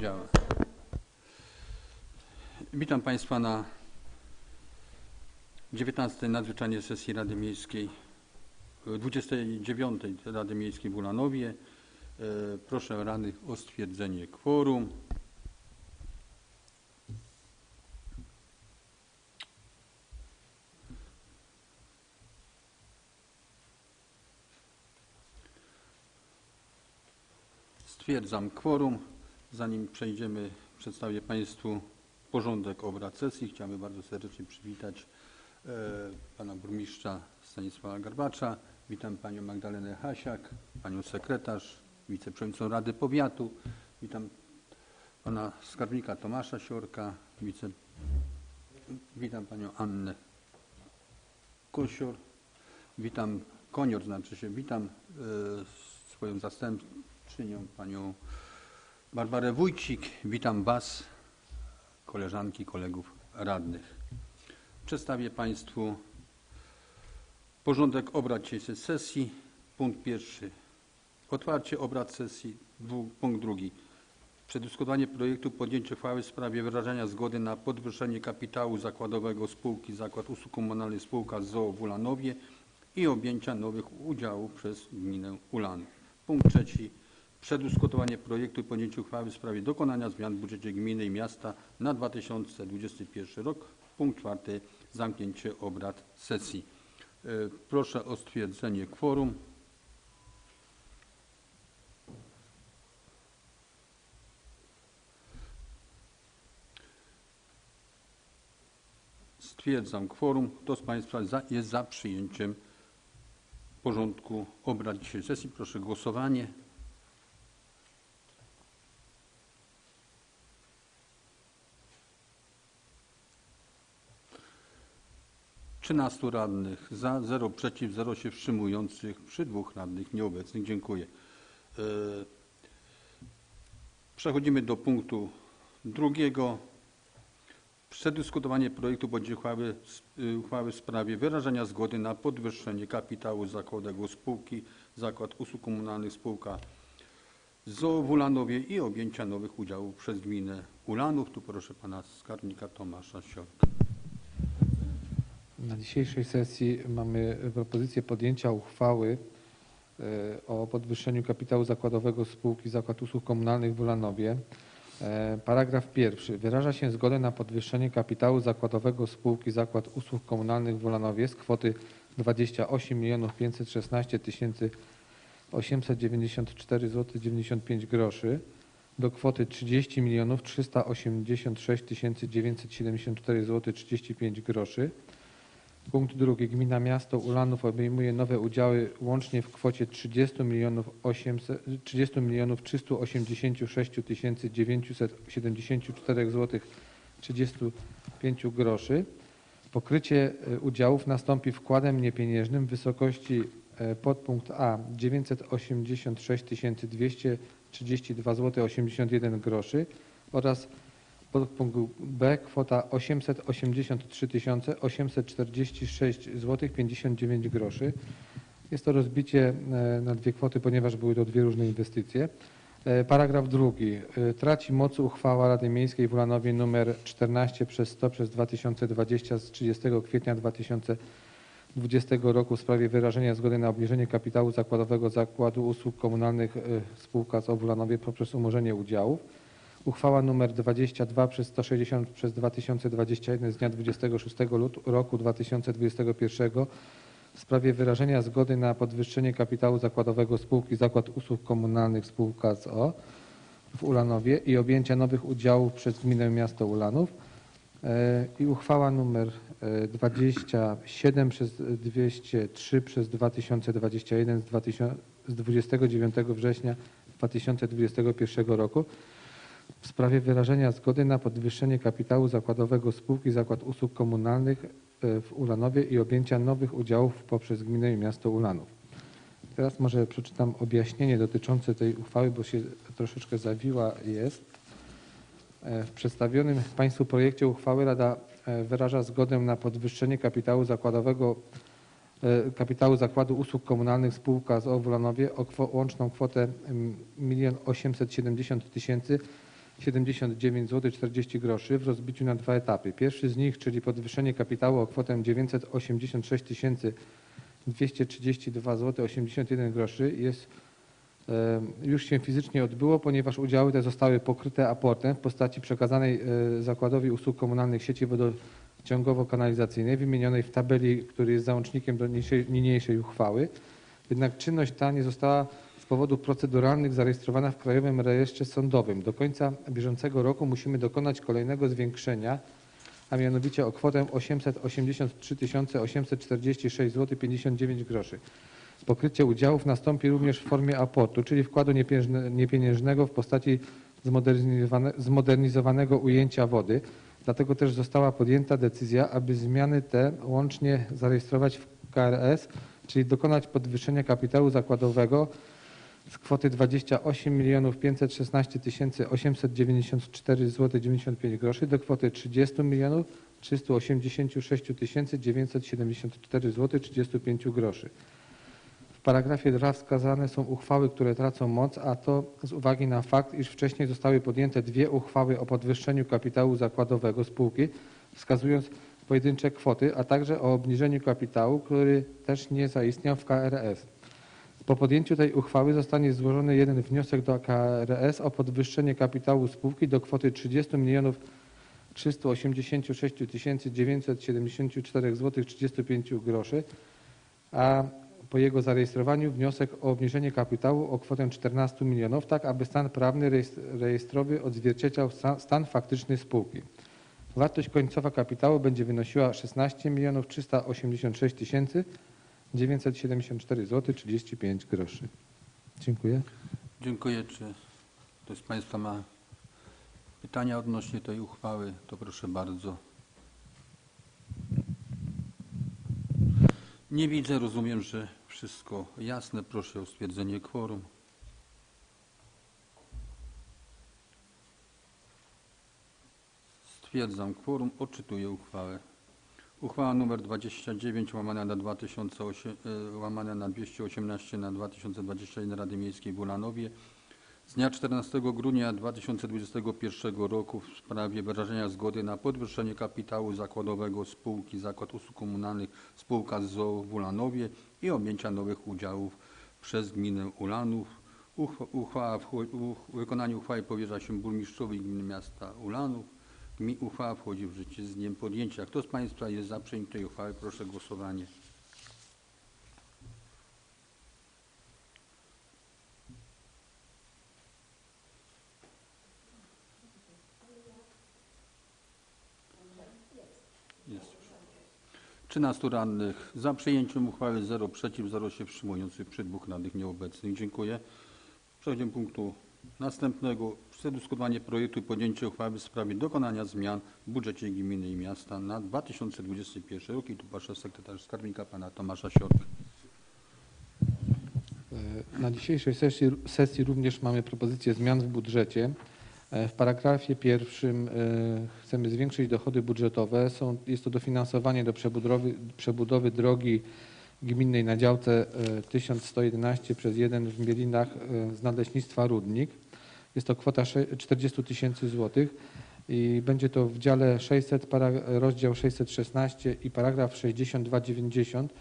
Działa. Witam Państwa na 19 nadzwyczajnej sesji Rady Miejskiej, e, 29 Rady Miejskiej w Ulanowie. E, Proszę radnych o stwierdzenie kworum. Stwierdzam kworum. Zanim przejdziemy, przedstawię Państwu porządek obrad sesji. Chciałbym bardzo serdecznie przywitać e, Pana Burmistrza Stanisława Garbacza. Witam Panią Magdalenę Hasiak, Panią Sekretarz, Wiceprzewodniczącą Rady Powiatu. Witam Pana Skarbnika Tomasza Siorka, wice... Witam Panią Annę Kosior. Witam Konior, znaczy się, witam e, swoją zastępczynią Panią Barbarę Wójcik. Witam Was, koleżanki, kolegów radnych. Przedstawię Państwu porządek obrad dzisiejszej sesji. Punkt pierwszy. Otwarcie obrad sesji. Punkt drugi. Przedyskutowanie projektu podjęcie uchwały w sprawie wyrażenia zgody na podwyższenie kapitału zakładowego spółki Zakład Usług Komunalnych Spółka ZOO w Ulanowie i objęcia nowych udziałów przez gminę Ulan. Punkt trzeci. Przedyskutowanie projektu i podjęcie uchwały w sprawie dokonania zmian w budżecie gminy i miasta na 2021 rok. Punkt czwarty. Zamknięcie obrad sesji. E, Proszę o stwierdzenie kworum. Stwierdzam kworum. Kto z Państwa za, jest za przyjęciem porządku obrad dzisiejszej sesji? Proszę głosowanie. Trzynastu radnych za, zero przeciw, zero się wstrzymujących przy dwóch radnych nieobecnych. Dziękuję. E, Przechodzimy do punktu drugiego. Przedyskutowanie projektu bądź uchwały, y, uchwały w sprawie wyrażenia zgody na podwyższenie kapitału zakładowego spółki Zakład Usług Komunalnych Spółka ZOO w Ulanowie i objęcia nowych udziałów przez gminę Ulanów. Tu proszę pana skarbnika Tomasza Siorka. Na dzisiejszej sesji mamy propozycję podjęcia uchwały e, o podwyższeniu kapitału zakładowego spółki Zakład Usług Komunalnych w Ulanowie. E, Paragraf pierwszy. Wyraża się zgodę na podwyższenie kapitału zakładowego spółki Zakład Usług Komunalnych w Ulanowie z kwoty 28 516 894 zł 95 groszy do kwoty 30 386 974 zł 35 groszy. Punkt drugi. Gmina Miasto Ulanów obejmuje nowe udziały łącznie w kwocie 30 milionów 800 30 milionów 386 974 zł 35 groszy. Pokrycie e, udziałów nastąpi wkładem niepieniężnym w wysokości e, podpunkt A 986 232 zł 81 groszy oraz Podpunkt B kwota 883 846 zł 59 groszy. Jest to rozbicie e, na dwie kwoty, ponieważ były to dwie różne inwestycje. E, Paragraf drugi. E, Traci moc uchwała Rady Miejskiej w Ulanowie nr 14 przez 100 przez 2020 z 30 kwietnia 2020 roku w sprawie wyrażenia zgody na obniżenie kapitału zakładowego Zakładu Usług Komunalnych spółka z Ulanowie poprzez umorzenie udziałów. Uchwała nr 22 przez 160 przez 2021 z dnia 26 lut- roku 2021 w sprawie wyrażenia zgody na podwyższenie kapitału zakładowego spółki Zakład Usług Komunalnych spółka z w Ulanowie i objęcia nowych udziałów przez gminę miasto Ulanów. E, i uchwała nr e, 27 przez 203 przez 2021 z 2000 z 29 września 2021 roku w sprawie wyrażenia zgody na podwyższenie kapitału zakładowego spółki Zakład Usług Komunalnych e, w Ulanowie i objęcia nowych udziałów poprzez gminę i miasto Ulanów. Teraz może przeczytam objaśnienie dotyczące tej uchwały, bo się troszeczkę zawiła jest. E, W przedstawionym Państwu projekcie uchwały Rada e, wyraża zgodę na podwyższenie kapitału zakładowego kapitału Zakładu Usług Komunalnych spółka z o w Ulanowie o łączną kwotę mm, 1 870 tysięcy 79 zł 40 groszy w rozbiciu na dwa etapy. Pierwszy z nich, czyli podwyższenie kapitału o kwotę 986 232 zł 81 groszy jest już się fizycznie odbyło, ponieważ udziały te zostały pokryte aportem w postaci przekazanej e, Zakładowi Usług Komunalnych Sieci Wodociągowo-Kanalizacyjnej wymienionej w tabeli, który jest załącznikiem do niniejszej, uchwały. Jednak czynność ta nie została powodów proceduralnych zarejestrowana w Krajowym Rejestrze Sądowym. Do końca bieżącego roku musimy dokonać kolejnego zwiększenia, a mianowicie o kwotę 883 846 zł 59 groszy. Pokrycie udziałów nastąpi również w formie aportu, czyli wkładu niepieniężne- niepieniężnego w postaci zmodernizowane, zmodernizowanego ujęcia wody. Dlatego też została podjęta decyzja, aby zmiany te łącznie zarejestrować w KRS, czyli dokonać podwyższenia kapitału zakładowego z kwoty 28 516 894 zł 95 groszy do kwoty 30 386 974 zł 35 groszy. W paragrafie 2 wskazane są uchwały, które tracą moc, a to z uwagi na fakt, iż wcześniej zostały podjęte dwie uchwały o podwyższeniu kapitału zakładowego spółki, wskazując pojedyncze kwoty, a także o obniżeniu kapitału, który też nie zaistniał w KRS. Po podjęciu tej uchwały zostanie złożony jeden wniosek do KRS o podwyższenie kapitału spółki do kwoty 30 milionów 386 974 zł 35 groszy, a po jego zarejestrowaniu wniosek o obniżenie kapitału o kwotę 14 milionów, tak aby stan prawny rejestr- rejestrowy odzwierciedlał sta- stan faktyczny spółki. Wartość końcowa kapitału będzie wynosiła 16 milionów 386 974 zł 35 groszy. Dziękuję. Dziękuję. Czy ktoś z Państwa ma pytania odnośnie tej uchwały? To proszę bardzo. Nie widzę, rozumiem, że wszystko jasne. Proszę o stwierdzenie kworum. Stwierdzam kworum, odczytuję uchwałę. Uchwała nr 29 łamane na 2008, e, łamane na 218 na 2021 Rady Miejskiej w Ulanowie z dnia 14 grudnia 2021 roku w sprawie wyrażenia zgody na podwyższenie kapitału zakładowego spółki Zakład Usług Komunalnych spółka ZOO w Ulanowie i objęcia nowych udziałów przez gminę Ulanów. Uchwa- Uchwała, wcho- uch- wykonanie uchwały powierza się burmistrzowi gminy miasta Ulanów. Mi uchwała wchodzi w życie z dniem podjęcia. Kto z Państwa jest za przyjęciem tej uchwały? Proszę o głosowanie. Jest już. 13 radnych za przyjęciem uchwały, 0 przeciw, 0 się wstrzymujących przy dwóch radnych nieobecnych. Dziękuję. Przechodzimy do punktu następnego. Przedyskutowanie projektu i podjęcie uchwały w sprawie dokonania zmian w budżecie gminy i miasta na 2021 rok. I tu proszę sekretarz skarbnika pana Tomasza Siorka. E, Na dzisiejszej sesji, sesji również mamy propozycję zmian w budżecie. E, W paragrafie pierwszym e, chcemy zwiększyć dochody budżetowe. Są, jest to dofinansowanie do przebudowy, przebudowy drogi gminnej na działce e, 1111 przez 1 w Mielinach e, z Nadleśnictwa Rudnik. Jest to kwota sze- 40 tysięcy złotych i będzie to w dziale 600, para, rozdział 616 i paragraf 6290.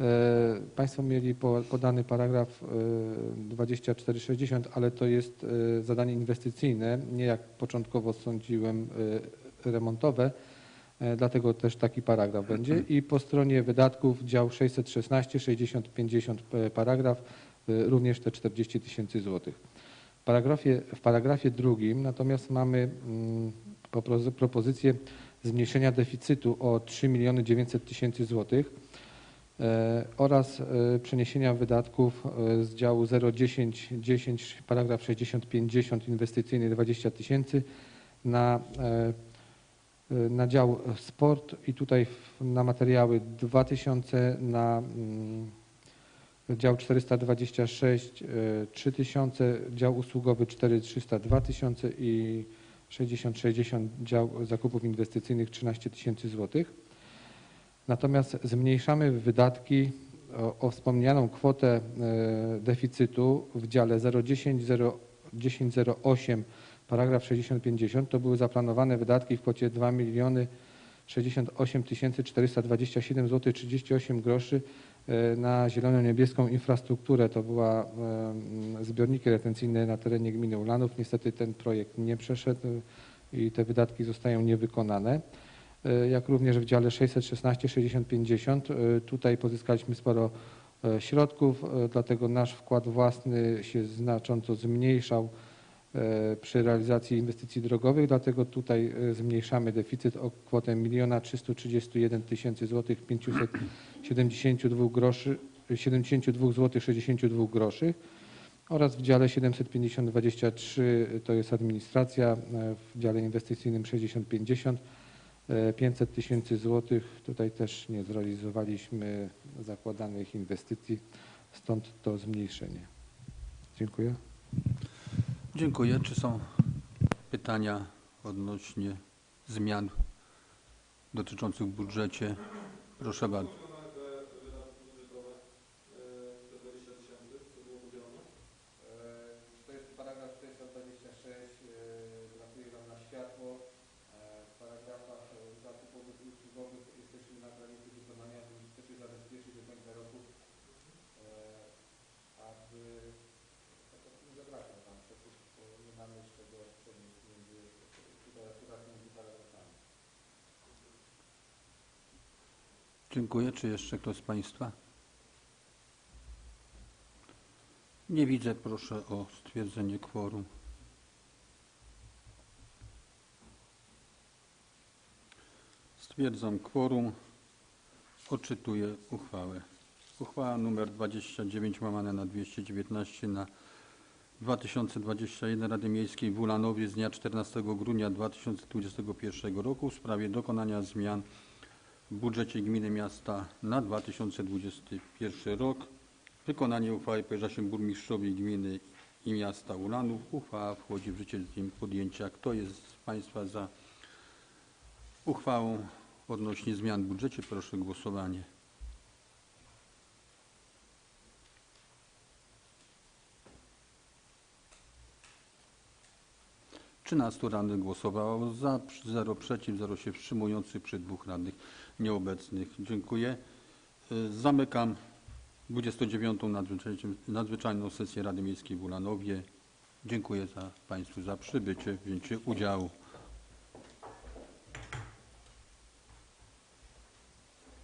E, Państwo mieli po- podany paragraf e, 2460, ale to jest e, zadanie inwestycyjne, nie jak początkowo sądziłem e, remontowe, e, dlatego też taki paragraf będzie. I po stronie wydatków dział 616, 60, 50 e, paragraf, e, również te 40 tysięcy złotych. W paragrafie, w paragrafie drugim natomiast mamy mm, propozycję zmniejszenia deficytu o 3 miliony 900 tysięcy złotych e, oraz e, przeniesienia wydatków e, z działu 010 10 paragraf 60 50 inwestycyjny 20 tysięcy na, e, e, na dział sport i tutaj na materiały 2000 na mm, dział 426 e, 3000 dział usługowy 4300 2000 i 6060 dział zakupów inwestycyjnych 13 tysięcy złotych. Natomiast zmniejszamy wydatki o, o wspomnianą kwotę e, deficytu w dziale 010 010 08 paragraf 60-50 to były zaplanowane wydatki w kwocie 2 miliony 68 427 zł 38 groszy e, na zielono-niebieską infrastrukturę. To była e, zbiorniki retencyjne na terenie gminy Ulanów. Niestety ten projekt nie przeszedł e, i te wydatki zostają niewykonane. Jak również w dziale 616 60 50 e, tutaj pozyskaliśmy sporo środków, dlatego nasz wkład własny się znacząco zmniejszał przy realizacji inwestycji drogowych, dlatego tutaj e, zmniejszamy deficyt o kwotę 1 331 tysięcy złotych 572 groszy 72 zł 62 groszy oraz w dziale 750 23 to jest administracja, e, w dziale inwestycyjnym 60 50 e, 500 tysięcy złotych. Tutaj też nie zrealizowaliśmy zakładanych inwestycji, stąd to zmniejszenie. Dziękuję. Dziękuję. Czy są pytania odnośnie zmian dotyczących budżecie? Proszę bardzo. To jest paragraf 426, brakuje nam na światło. W paragrafach zakupowych i usługowych jesteśmy na granicy wykonania, więc chcę się zabezpieczyć do końca roku, aby tak jak nie zabrakło tam przecież, bo nie mamy z czego przenieść między, tutaj akurat między paragrafami. Dziękuję. Czy jeszcze ktoś z Państwa? Nie widzę. Proszę o stwierdzenie kworum. Stwierdzam kworum. Odczytuję uchwałę. Uchwała nr 29 łamane na 219 na 2021 Rady Miejskiej w Ulanowie z dnia 14 grudnia 2021 roku w sprawie dokonania zmian budżecie gminy miasta na 2021 rok. Wykonanie uchwały powierza się burmistrzowi gminy i miasta Ulanów. Uchwała wchodzi w życie z dniem podjęcia. Kto jest z Państwa za uchwałą odnośnie zmian w budżecie? Proszę o głosowanie. 13 radnych głosowało za, 0 przeciw, 0 się wstrzymujących przy dwóch radnych nieobecnych. Dziękuję. Y, Zamykam 29. nadzwyczajną- sesję Rady Miejskiej w Ulanowie. Dziękuję za Państwu za przybycie, wzięcie udziału.